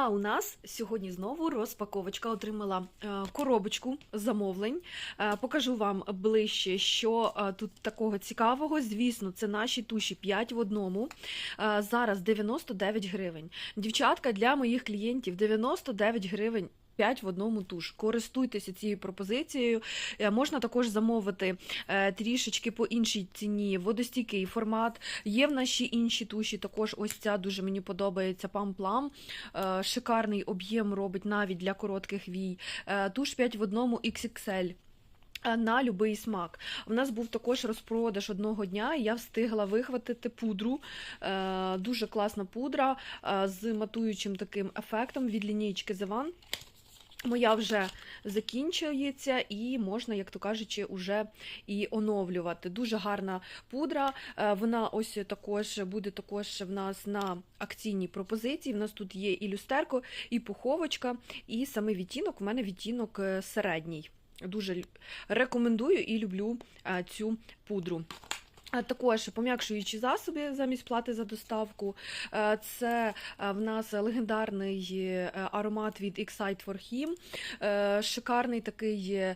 А у нас сьогодні знову розпаковочка. Отримала е, коробочку замовлень. Е, покажу вам ближче, що е, тут такого цікавого. Звісно, це наші туші 5 в одному. Зараз 99 гривень. Дівчатка для моїх клієнтів 99 гривень. 5 в одному туш. Користуйтеся цією пропозицією. Е, Можна також замовити е, трішечки по іншій ціні, водостійкий формат. Є в ще інші туші. Також ось ця дуже мені подобається пам-плам. Е, Шикарний об'єм робить навіть для коротких вій. Туш 5 в одному XXL. На будь-який смак. У нас був також розпродаж одного дня, і я встигла вихватити пудру. Дуже класна пудра з матуючим таким ефектом від лінійки One. Моя вже закінчується, і можна, як то кажучи, уже і оновлювати. Дуже гарна пудра. Е, Вона ось також буде також в нас на акційній пропозиції. В нас тут є і люстерко, і пуховочка, і саме відтінок. У мене відтінок е, середній. Дуже рекомендую і люблю е, цю пудру. Також пом'якшуючі засоби замість плати за доставку. Е, Це е, в нас легендарний е, аромат від Excite for Him. Шикарний такий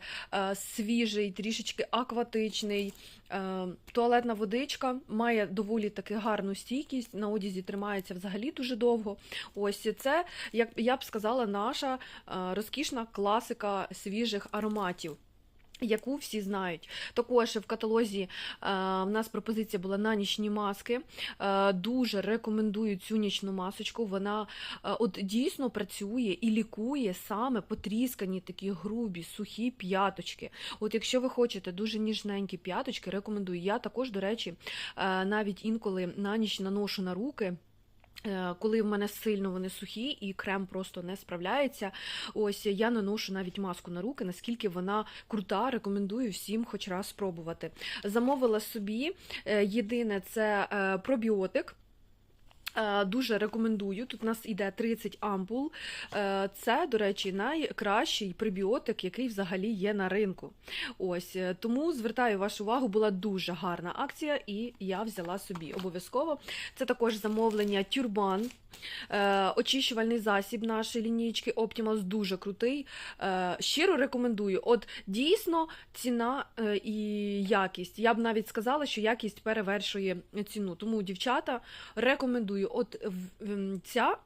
свіжий, трішечки акватичний. Туалетна водичка має доволі таки гарну стійкість. На одязі тримається взагалі дуже довго. Ось це, як я б сказала, наша розкішна класика свіжих ароматів. Яку всі знають. Також в каталозі е, в нас пропозиція була на нічні маски. Е, дуже рекомендую цю нічну масочку. Вона е, от дійсно працює і лікує саме потріскані такі грубі, сухі п'яточки. От якщо ви хочете дуже ніжненькі п'яточки, рекомендую. Я також, до речі, навіть інколи на ніч наношу на руки. Е, Коли в мене сильно вони сухі і крем просто не справляється, ось я наношу навіть маску на руки, наскільки вона крута, рекомендую всім хоч раз спробувати. Замовила собі е, єдине це е, пробіотик. Е, Дуже рекомендую. Тут у нас іде 30 ампул. Е, Це, до речі, найкращий пребіотик, який взагалі є на ринку. Ось е, тому звертаю вашу увагу, була дуже гарна акція, і я взяла собі обов'язково. Це також замовлення Тюрбан. Е, Очищувальний засіб нашої лінійки Optimus дуже крутий. Е, Щиро рекомендую. От дійсно ціна е, і якість. Я б навіть сказала, що якість перевершує ціну. Тому, дівчата, рекомендую. От ця.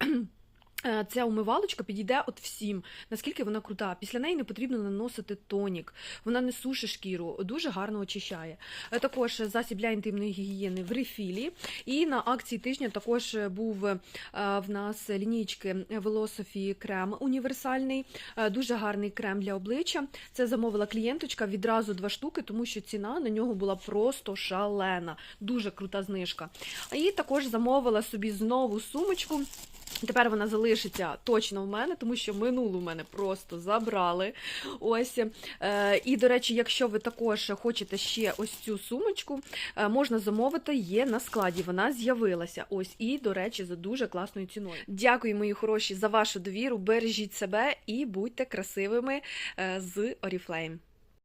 Е, Ця умивалочка підійде от всім, наскільки вона крута. Після неї не потрібно наносити тонік, вона не сушить шкіру, дуже гарно очищає. Е, Також засіб для інтимної гігієни в рефілі. І на акції тижня також був е, в нас лінійки Velosophy крем універсальний, дуже гарний крем для обличчя. Це замовила клієнточка відразу два штуки, тому що ціна на нього була просто шалена. Дуже крута знижка. І також замовила собі знову сумочку. Тепер вона залишиться точно в мене, тому що минулу в мене просто забрали. Ось. Е, і, до речі, якщо ви також хочете ще ось цю сумочку, е, можна замовити, є на складі. Вона з'явилася. Ось, і, до речі, за дуже класною ціною. Дякую, мої хороші, за вашу довіру. Бережіть себе і будьте красивими е, з Oriflame.